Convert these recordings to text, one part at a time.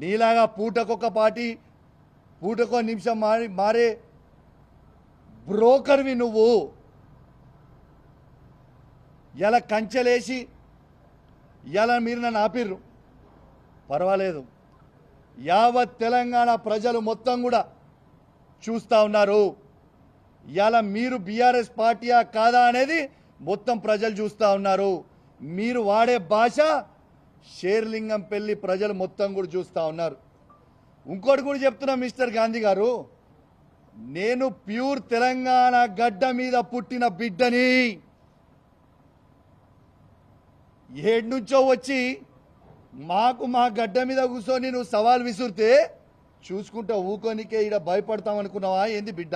నీలాగా పూటకొక పాటి పూటకో నిమిషం మారి మారే బ్రోకర్వి నువ్వు. ఇలా కంచెలేసి ఇలా మీరు నన్ను ఆపిర్రు? పర్వాలేదు. యావత్ తెలంగాణ ప్రజలు మొత్తం కూడా చూస్తూ ఉన్నారు. ఇలా మీరు బీఆర్ఎస్ పార్టీయా కాదా అనేది మొత్తం ప్రజలు చూస్తూ ఉన్నారు. మీరు వాడే భాష షేర్లింగం పెళ్ళి ప్రజలు మొత్తం కూడా చూస్తూ ఉన్నారు. ఇంకోటి కూడా చెప్తున్నా మిస్టర్ గాంధీ గారు నేను ప్యూర్ తెలంగాణ గడ్డ మీద పుట్టిన బిడ్డని ఏడు నుంచో వచ్చి మాకు మా గడ్డ మీద కూర్చొని నువ్వు సవాల్ విసురితే చూసుకుంటా ఊకోనికే ఈడ భయపడతాం అనుకున్నావా? ఏంది బిడ్డ?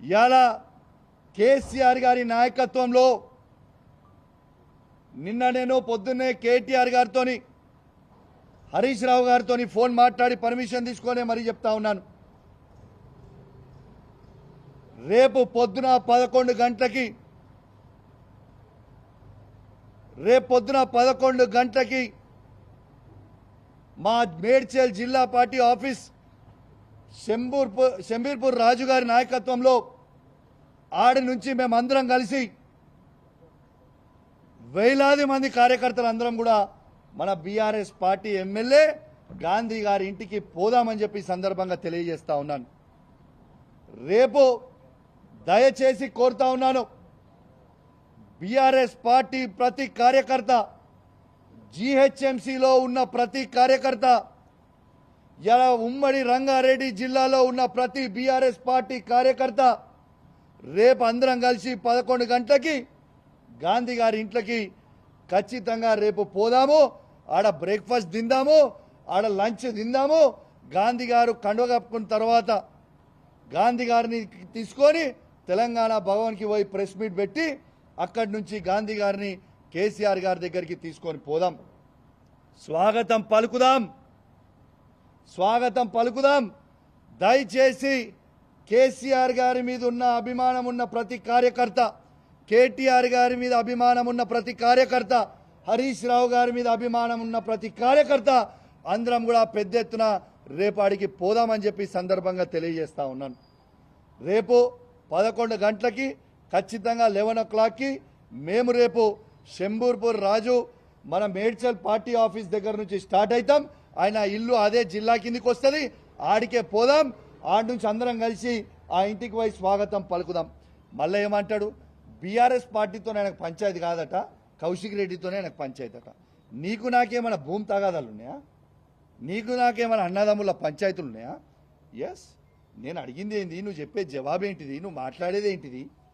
ఇలా కేసీఆర్ గారి నాయకత్వంలో నిన్న నేను పొద్దున్నే కేటీఆర్ గారితోని హరీష్ రావు గారితో ఫోన్ మాట్లాడి పర్మిషన్ తీసుకొని మరీ చెప్తా ఉన్నాను. రేపు పొద్దున పదకొండు గంటలకి రేపు పొద్దున పదకొండు గంటలకి మా మేడ్చల్ జిల్లా పార్టీ ఆఫీస్ శంబూర్పూర్ శంబీర్పూర్ రాజు గారి నాయకత్వంలో ఆడి నుంచి మేమందరం కలిసి వేలాది మంది కార్యకర్తలు అందరం కూడా మన బీఆర్ఎస్ పార్టీ ఎమ్మెల్యే గాంధీ గారి ఇంటికి పోదామని చెప్పి సందర్భంగా తెలియజేస్తా ఉన్నాను. రేపు దయచేసి కోరుతా ఉన్నాను బీఆర్ఎస్ పార్టీ ప్రతి కార్యకర్త జీహెచ్ఎంసీలో ఉన్న ప్రతి కార్యకర్త ఇలా ఉమ్మడి రంగారెడ్డి జిల్లాలో ఉన్న ప్రతి బీఆర్ఎస్ పార్టీ కార్యకర్త రేపు అందరం కలిసి పదకొండు గంటలకి గాంధీ గారి ఇంట్లోకి ఖచ్చితంగా రేపు పోదాము ఆడ బ్రేక్ఫాస్ట్ తిందాము ఆడ లంచ్ తిందాము. గాంధీ గారు కండువ కప్పుకున్న తర్వాత గాంధీ గారిని తీసుకొని తెలంగాణ భవన్కి పోయి ప్రెస్ మీట్ పెట్టి అక్కడి నుంచి గాంధీ గారిని కేసీఆర్ గారి దగ్గరికి తీసుకొని పోదాం. స్వాగతం పలుకుదాం. స్వాగతం పలుకుదాం. దయచేసి కేసీఆర్ గారి మీద ఉన్న అభిమానం ఉన్న ప్రతి కార్యకర్త కేటీఆర్ గారి మీద అభిమానం ఉన్న ప్రతి కార్యకర్త హరీష్ రావు గారి మీద అభిమానం ఉన్న ప్రతి కార్యకర్త అందరం కూడా పెద్ద ఎత్తున రేపాడికి పోదామని చెప్పి సందర్భంగా తెలియజేస్తా ఉన్నాను. రేపు పదకొండు గంటలకి ఖచ్చితంగా లెవెన్ ఓ క్లాక్కి మేము రేపు శంబూర్పూర్ రాజు మన మేడ్చల్ పార్టీ ఆఫీస్ దగ్గర నుంచి స్టార్ట్ అవుతాం. ఆయన ఇల్లు అదే జిల్లా కిందికి వస్తుంది. ఆడికే పోదాం. ఆడి నుంచి అందరం కలిసి ఆ ఇంటికి పోయి స్వాగతం పలుకుదాం. మళ్ళీ ఏమంటాడు? బీఆర్ఎస్ పార్టీతో ఆయనకు పంచాయతీ కాదట కౌశిక్ రెడ్డితోనే ఆయనకు పంచాయతీ అట నీకు నాకేమైనా భూమి తగాదాలు ఉన్నాయా? నీకు నాకేమైనా అన్నదమ్ముల పంచాయతీలు ఉన్నాయా? ఎస్ నేను అడిగింది ఏంది? నువ్వు చెప్పే జవాబు ఏంటిది నువ్వు మాట్లాడేది ఏంటిది